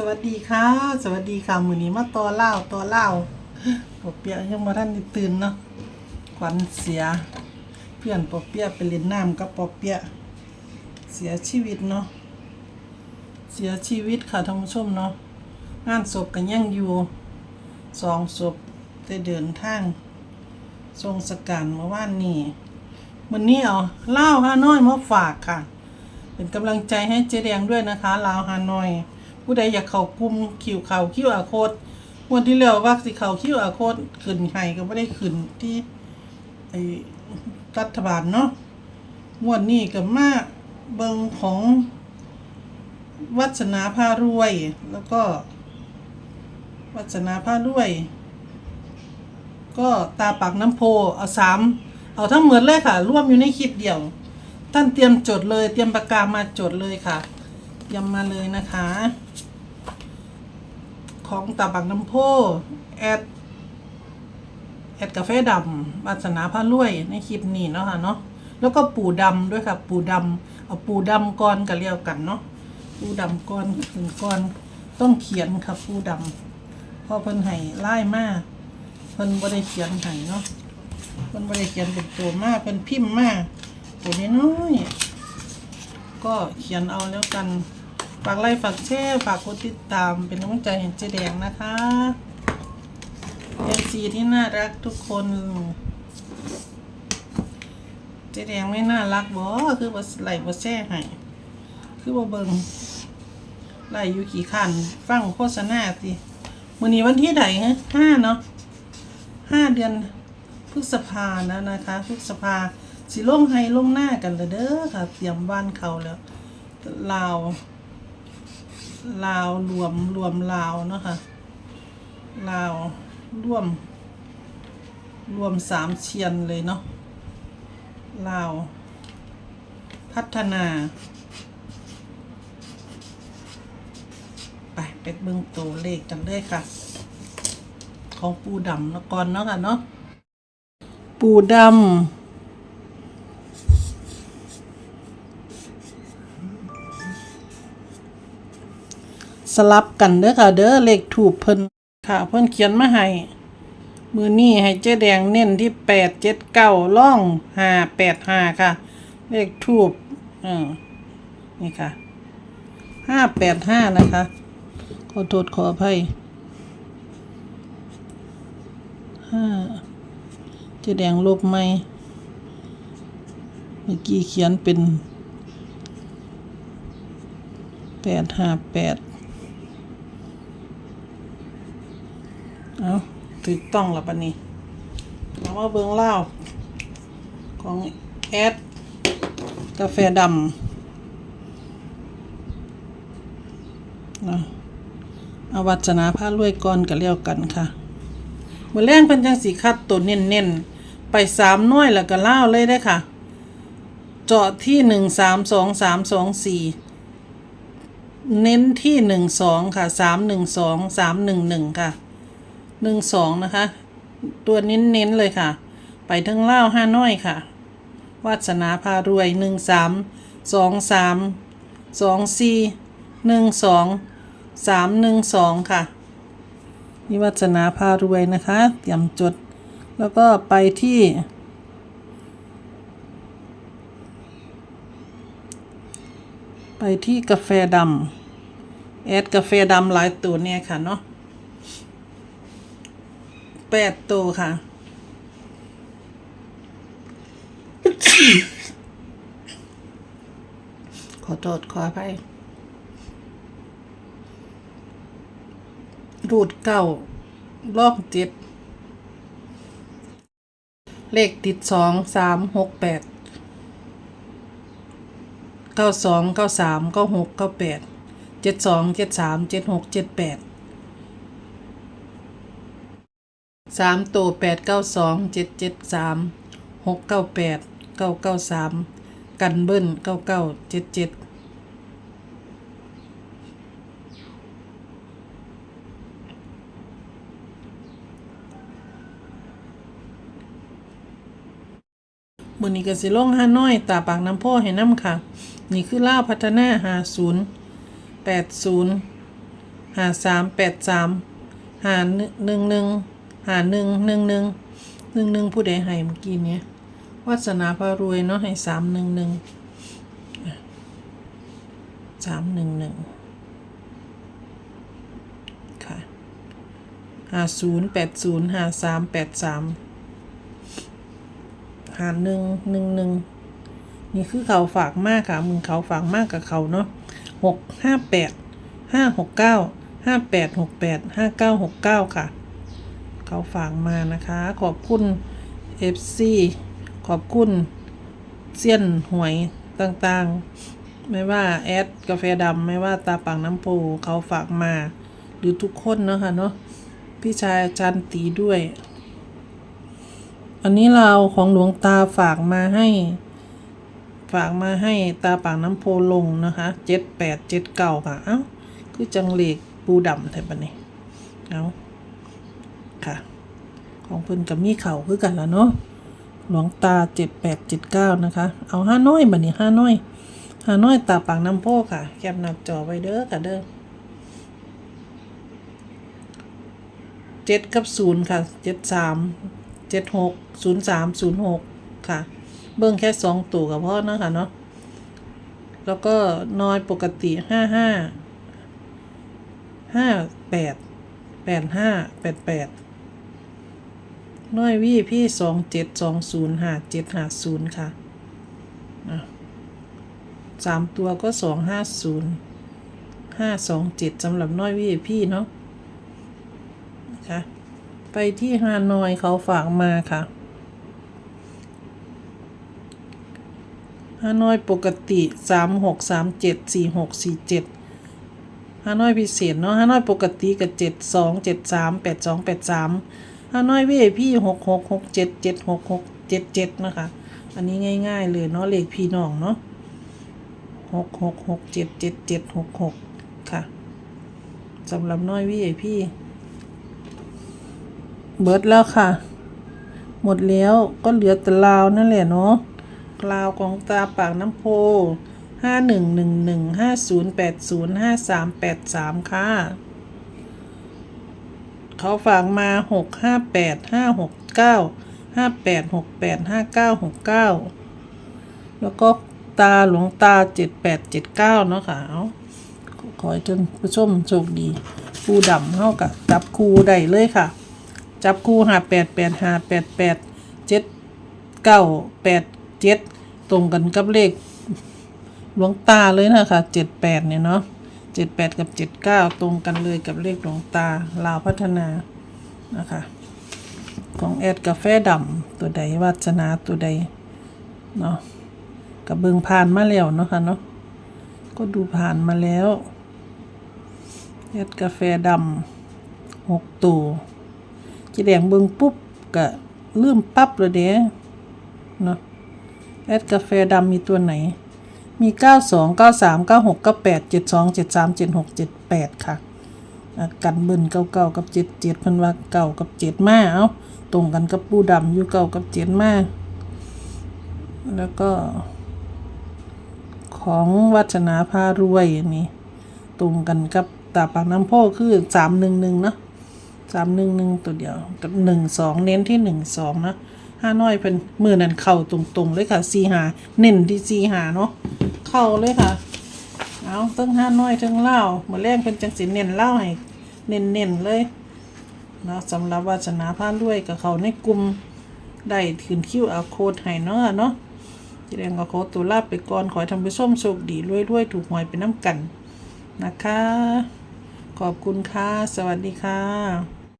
สวัสดีค่ะ สวัสดีค่ะมือนี้มาต่อเล่าต่อเล่าปอเปียะยังมาท่านตื่นเนาะขวัญเสีย เพื่อนปอเปียะไปเล่นน้ำกับปอเปียะเสียชีวิตเนาะเสียชีวิตค่ะท่านผู้ชมเนาะงานศพกันยังอยู่สองศพได้เดินทาง ทรงสการเมื่อวานนี้วันนี้เอาเล่าฮานอยมาฝากค่ะ เป็นกำลังใจให้เจแดงด้วยนะคะลาวฮานอย ผู้ใดอยากเข้ากลุ่มคิวเขาคิวอาโคดวันที่แล้วว่าสิเขาคิวอาโคดขึ้นให้ก็ไม่ได้ขึ้นที่ไอ้รัฐบาลเนาะงวดนี้ก็มาเบิงของวัฒนาพารวย แล้วก็ วัฒนาพารวย ก็ตาปากน้ำโพเอาสามเอาทั้งเหมดเลยค่ะ ร่วมอยู่ในคลิปเดียว ท่านเตรียมจดเลย เตรียมปากกามาจดเลยค่ะ ยำมาเลยนะคะ ของตาบักน้ำโพแอดแอดกาแฟดำวาสนาพระรวยในคลิปนี้เนาะค่ะเนาะแล้วก็ปูดำด้วยค่ะ ปูดำเอาปูดำก้อนกันเรียวกันเนาะปูดำก้อนถึงก้อนต้องเขียนค่ะปูดำเพอเพิ่นให้ไล่มากเพิ่นบ่ได้เขียนให้เนาะเพิ่นบ่ได้เขียนเป็นตัวมากเพิ่นพิมพ์มากตัวน้อยๆก็เขียนเอาแล้วกัน ฝากไลค์ฝากแชร์ฝากกดติดตามเป็นกำลังใจให้เจ๊แดงนะคะเอฟซีที่น่ารักทุกคนเจ๊แดงไม่น่ารักบ่คือบ่ไลค์บ่แชร์ให้คือบ่เบิ่งไล่อยู่กี่ขันฟังโฆษณาสิมื้อนี้วันที่ใดฮะห้าเนาะห้าเดือนพฤษภาแล้วนะคะพฤษภาสิลงให้ลงหน้ากันเลยเด้อค่ะ เตรียมบ้านเขาแล้วลาว ลาวรวมรวมลาวเนาะค่ะลาวร่วม รวมสามเชียนเลยเนาะลาว พัฒนา ไปไปเบิ่งตัวเลขกันเลยค่ะ ของปูดำแล้วก่อนเนาะค่ะเนาะปูดำ สลับกันเด้อค่ะ เด้อเลขถูกเพิ่นค่ะ เพิ่นเขียนมาให้มือนี้ให้เจ๊แดงเน้นที่แปดเจ็ดเก้าล่องห้าแปดห้าค่ะ เลขถูกอ่านี่ค่ะห้าแปดห้านะคะ ขอโทษขออภัยห้าเจ๊แดงลบไหมเมื่อกี้เขียนเป็นแปดห้าแปด เอาถูกต้องแล้วปะนี่เอามาเบิงเล่าของแอดกาแฟดำนะเอาวัจนาผ้ารวยก่อนกันเลี้ยวกันค่ะเมื่อแรงเป็นจังสีคัดตัวเน้นๆ ไปสามน่วยแล้วก็เล่าเลยได้ค่ะ เจาะที่หนึ่งสามสองสามสองสี่เน้นที่หนึ่งสองค่ะสามหนึ่งสองสามหนึ่งหนึ่งค่ะ หนึ่งสองนะคะ ตัวเน้นๆเลยค่ะ ไปทั้งเล่าห้าน้อยค่ะ วาสนาพารวยหนึ่งสามสองสามสองสี่หนึ่งสองสามหนึ่งสองค่ะนี่วาสนาพารวยนะคะเตรียมจด แล้วก็ไปที่ ไปที่กาแฟดำแอดกาแฟดำหลายตัวเนี่ยค่ะเนาะ ปดตัวค่ะ ขอโทษขออภัยรูดเก้าลอกเจ็ด เลขติดสองสามหกแปดเก้าสองเก้าสามเก้าหกเก้าแปดเจ็ดสองเจ็ดสามเจ็ดหกเจ็ดแปด สามตัวแปดเก้าสองเจ็ดเจ็ดสามหกเก้าแปดเก้าเก้าสามกันเบิ้ลเก้าเก้าเจ็ดเจ็ดมือนี้ก็สิลงห้าน้อยตาปากน้ำโพให้น้ำค่ะ นี่คือล่าพัฒนาหาศูนย์แปดศูนย์หาสามแปดสามหาหนึ่งหนึ่ง หาหนึ่งหนึ่งหนึ่งหนึ่งหนึ่งผู้ใดให้เมื่อกี้เนี้ยวาสนาพารวยเนาะให้สามหนึ่งหนึ่งสามหนึ่งหนึ่งค่ะหาศูนย์แปดศูนย์หาสามแปดสามหาหนึ่งหนึ่งหนึ่งนี่คือเขาฝากมากค่ะ มึงเขาฝากมากกับเขาเนาะหกห้าแปดห้าหกเก้าห้าแปดหกแปดห้าเก้าหกเก้าค่ะ เขาฝากมานะคะ ขอบคุณ FC ขอบคุณเซียนหวยต่างๆ ไม่ว่าแอดกาแฟดำไม่ว่าตาปากน้ำโพเขาฝากมา หรือทุกคนเนาะคะเนาะพี่ชายจันตีด้วย อันนี้เราของหลวงตาฝากมาให้ ฝากมาให้ตาปากน้ำโพลงนะคะเจ็ดแปดเจ็ดเก่าค่ะ เอ้า คือจังเลกปูดำแทบนี้ เอา ของเพิ่นกับมีเข่าคือกันละเนาะหลวงตาเจ็ดแปดเจ็ดเก้านะคะ เอาห้าน้อยบัดนี้ห้าน้อยห้าน้อยตาปากน้ำโพค่ะ แคปหน้าจอไว้เด้อค่ะเด้อเจ็ดกับศูนย์ค่ะเจ็ดสามเจ็ดหกศูนย์สามศูนย์หกค่ะ เบิ่งแค่สองตัวกับพ่อเนาะค่ะเนาะแล้วก็น้อยปกติห้าห้าห้าแปดแปดห้าแปดแปด น้อยวี่พี่สองเจ็ดสองศูนย์ห้าเจ็ดห้าศูนย์ค่ะสามตัวก็สองห้าศูนย์ห้าสองเจ็ดสำหรับน้อยวี่พี่เนาะนะคะไปที่ฮานอยเขาฝากมาค่ะฮานอยปกติสามหกสามเจ็ดสี่หกสี่เจ็ดฮานอยพิเศษเนาะฮานอยปกติกับเจ็ดสองเจ็ดสามแปดสองแปดสาม ฮานอยวีพี่หกหกหกเจ็ดเจ็ดหกหกเจ็ดเจ็ดนะคะ อันนี้ง่าย ๆ เลยเนาะเลขพี่น้องเนาะหกหกหกเจ็ดเจ็ดเจ็ดหกหกค่ะสำหรับน้อยวีพี่เบิร์ดแล้วค่ะ หมดแล้วก็เหลือแต่ลาวนั่นแหละเนาะกลาวของตาปากน้ำโพห้าหนึ่งหนึ่งหนึ่งห้าศูนย์แปดศูนย์ห้าสามแปดสามค่ะ เขาฝากมาหกห้าแปดห้าหกเก้าห้าแปดหกแปดห้าเก้าหกเก้าแล้วก็ตาหลวงตาเจ็ดแปดเจ็ดเก้าเนาะค่ะเอาขอให้ท่านผู้ชมโชคดีปูดำเท่ากับจับคูได้เลยค่ะ จับคู่หาแปดแปดหาแปดแปดเจ็ดเก้าแปดเจ็ดตรงกันกับเลขหลวงตาเลยนะคะเจ็ดแปดเนี่ยเนาะ เจ็ดแปดกับเจ็ดเก้าตรงกันเลยกับเลขหลวงตาลาวพัฒนานะคะของแอดกาแฟดำตัวใดวาสนาตัวใดเนาะกับเบิงผ่านมาแล้วเนาะค่ะเนาะก็ดูผ่านมาแล้วแอดกาแฟดำหกตัวจีแดงเบิงปุ๊บก็ลืมปั๊บเลยเด้เนาะแอดกาแฟดำมีตัวไหน มี 92 93 96 98 72 73 76 78 ค่ะอะกันเบิ่นเก่าๆกับ77เพิ่นว่าเก่ากับ7มาเอ้าตรงกันกับปูดำอยู่เก่ากับ7มาแล้วก็ ของวัฒนาพารวยนี่ตรงกันกับตาปากน้ำโพคือ311เนาะสามหนึ่งหนึ่งตัวเดียว กับหนึ่งสองเน้นที่หนึ่งสองนะห้าน้อยเป็นมือนันเข่าตรงๆเลยค่ะซีหาเน้นที่ซีหาเนาะ เข่าเลยค่ะ เอาตั้งห้าน้อยทั้งเล่าเมื่อแรกเป็นจังสีเน้นเล่าให้เน้นๆเลยเนาะสำหรับวาสนาพาด้วยกับเขาในกลุ่มได้ถืนคิวอาโคดให้เนาะเนาะจะแดงกับโคดตัวลาบไปก่อนขอทำไปส้มโชคดีรวยๆถูกหวยเป็นน้ำกันนะคะ ขอบคุณค่ะ สวัสดีค่ะ